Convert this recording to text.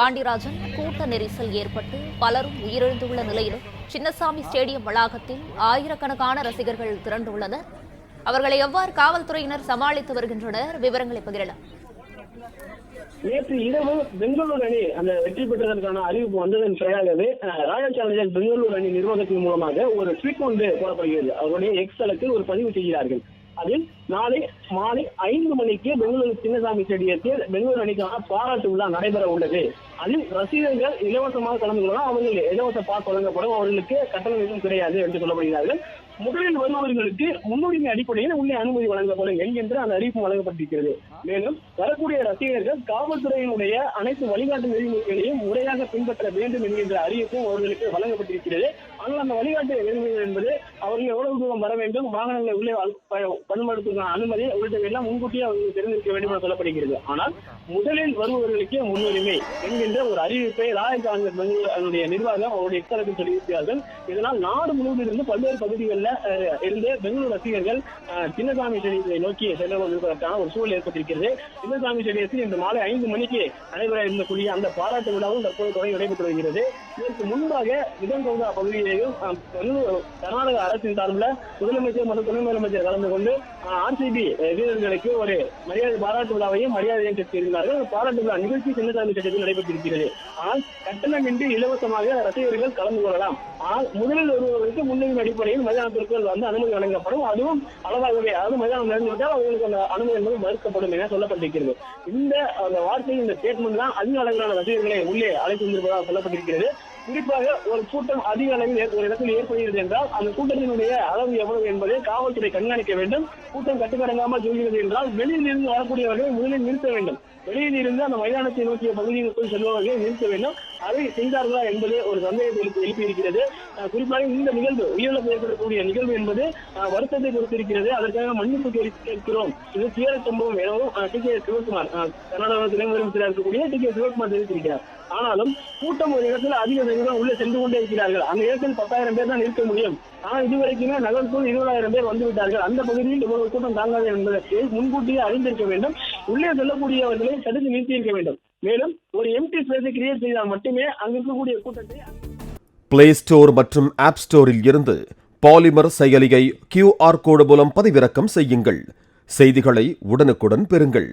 பாண்டியராஜன் கூட்ட நெரிசல் ஏற்பட்டு பலரும் உயிரிழந்துள்ள நிலையிலும் சின்னசாமி ஸ்டேடியம் வளாகத்தில் ஆயிரக்கணக்கான ரசிகர்கள் திரண்டுள்ளனர். அவர்களை எவ்வாறு காவல்துறையினர் சமாளித்து வருகின்றனர்? விவரங்களை பகிரலாம். நேற்று இரவு பெங்களூரு அணி அந்த வெற்றி பெற்றதற்கான அறிவிப்பு வந்ததன் பெயராகவே ராயல் சேலஞ்சர்ஸ் பெங்களூரு அணி நிர்வாகத்தின் மூலமாக ஒரு ட்வீட் ஒன்று போடப்படுகிறது. அவருடைய எக்ஸ் தளத்தில் ஒரு பதிவு செய்கிறார்கள். அதில் நாளை மாலை ஐந்து மணிக்கு பெங்களூரு சின்னசாமி ஸ்டேடியத்தில் பெங்களூரு அணிக்கான பாராட்டு விழா நடைபெற உள்ளது. அதில் ரசிகர்கள் இலவசமாக கலந்து கொள்ளலாம். அவர்கள் இலவச பாஸ் வழங்கப்படும். அவர்களுக்கு கட்டணம் எதுவும் கிடையாது என்று சொல்லப்படுகிறார்கள். முதலில் வருபவர்களுக்கு முன்னுரிமை அடிப்படையில் உள்ளே அனுமதி வழங்கப்படும் என்கின்ற அந்த அறிவிப்பு வழங்கப்பட்டிருக்கிறது. மேலும் வரக்கூடிய ரசிகர்கள் காவல்துறையினுடைய அனைத்து வழிகாட்டு நெறிமுறைகளையும் முறையாக பின்பற்ற வேண்டும் என்கின்ற அறிவிப்பும் அவர்களுக்கு வழங்கப்பட்டிருக்கிறது. ஆனால் அந்த வழிகாட்டு நெறிமுறைகள் என்பது அவர்கள் எவ்வளவு தூரம் வர வேண்டும் வாகனங்களை உள்ளே பயன்படுத்துவதற்கான அனுமதி உள்ளிட்டவை எல்லாம் முன்கூட்டியே அவர்கள் தெரிந்திருக்க வேண்டும் என சொல்லப்படுகிறது. ஆனால் முதலில் வருபவர்களுக்கு முன்னுரிமை என்கின்ற ஒரு அறிவிப்பை ராயல் காங்கிரஸ் நிர்வாகம் அவருடைய எக்கலத்தில் சொல்லியிருக்கிறார்கள். இதனால் நாடு முழுவதும் இருந்து பல்வேறு பகுதிகளில் இருந்து பெங்களூரு ரசிகர்கள் சின்னசாமி ஸ்டேடியத்தை நோக்கி செல்ல இருப்பதற்கான ஒரு சூழல் ஏற்பட்டிருக்கிறது. சின்னசாமி ஸ்டேடியத்தில் இன்று மாலை ஐந்து மணிக்கு நடைபெற இருக்கக்கூடிய அந்த பாராட்டு விழாவும் தற்போது தொடங்கி நடைபெற்று வருகிறது. இதற்கு முன்பாக விதங்கௌதா பகுதியிலேயும் கர்நாடக அரசின் சார்பில் முதலமைச்சர் மற்றும் துணை முதலமைச்சர் கலந்து கொண்டு ஆர்சிபி வீரர்களுக்கு ஒரு மரியாதை பாராட்டு விழாவையும் மரியாதையும் கட்டியிருந்தார்கள். பாராட்டு விழா நிகழ்ச்சி சின்னசாமி கட்டத்தில் நடைபெற்றிருக்கிறது. ஆனால் கட்டணமின்றி இலவசமாக ரசிகர்கள் கலந்து கொள்ளலாம். ஆனால் முதலில் ஒருவர்களுக்கு முன்னுரிமை அடிப்படையில் மைதானத்திற்குள் வந்து அனுமதி வழங்கப்படும். அதுவும் அளவாகவே அதாவது மைதானம் நடந்துவிட்டால் அவர்களுக்கு அந்த அனுமதி என்பது மறுக்கப்படும் என சொல்லப்பட்டிருக்கிறது. இந்த அந்த வார்த்தை இந்த ஸ்டேட்மெண்ட் தான் அதிக அளவிலான ரசிகர்களை உள்ளே அழைத்து வந்திருப்பதாக சொல்லப்பட்டிருக்கிறது. குறிப்பாக ஒரு கூட்டம் அதிக அளவில் ஒரு இடத்தில் ஏற்படுகிறது என்றால் அந்த கூட்டத்தினுடைய அளவு எவ்வளவு என்பதை காவல்துறை கண்காணிக்க வேண்டும். கூட்டம் கட்டுக்கடங்காமல் சொல்கிறது என்றால் வெளியில் இருந்து வரக்கூடியவர்களை முதலில் நிறுத்த வேண்டும். வெளியில் இருந்து அந்த மைதானத்தை நோக்கிய பகுதிகளுக்குள் செல்பவர்களை நிறுத்த வேண்டும். அதை செய்தார்களா என்பது ஒரு சந்தேகத்தை எழுப்பி இருக்கிறது குறிப்பாக இந்த நிகழ்வு உயிரிழப்பு ஏற்படக்கூடிய நிகழ்வு என்பது அஹ், வருத்தத்தை பொறுத்திருக்கிறது அதற்காக மன்னிப்பு கேட்கிறோம் இது தீர சம்பவம் எனவும் டி கே சிவகுமார் கர்நாடக துணை இருக்கக்கூடிய டி கே சிவகுமார் தெரிவித்திருக்கிறார். ஆனாலும் கூட்டம் ஒரு இடத்துல அதிக சதவீதம் உள்ளே சென்று கொண்டே இருக்கிறார்கள். அந்த இடத்தில் பத்தாயிரம் பேர் தான் இருக்க முடியும். ஆனால் இதுவரைக்குமே நகருக்குள் இருபதாயிரம் பேர் வந்து விட்டார்கள். அந்த பகுதியில் இவ்வளவு கூட்டம் தாங்காது என்பதற்கு முன்கூட்டியே அறிந்திருக்க வேண்டும். உள்ளே செல்லக்கூடியவர்களை தடுத்து நிறுத்தியிருக்க வேண்டும். மேலும் ஒரு எம்டி ஸ்பேஸை கிரியேட் செய்தால் மட்டுமே அங்கு இருக்கக்கூடிய கூட்டத்தை பிளே ஸ்டோர் மற்றும் ஆப் ஸ்டோரில் இருந்து பாலிமர் செயலியை கியூஆர் கோடு மூலம் பதிவிறக்கம் செய்யுங்கள். செய்திகளை உடனுக்குடன் பெறுங்கள்.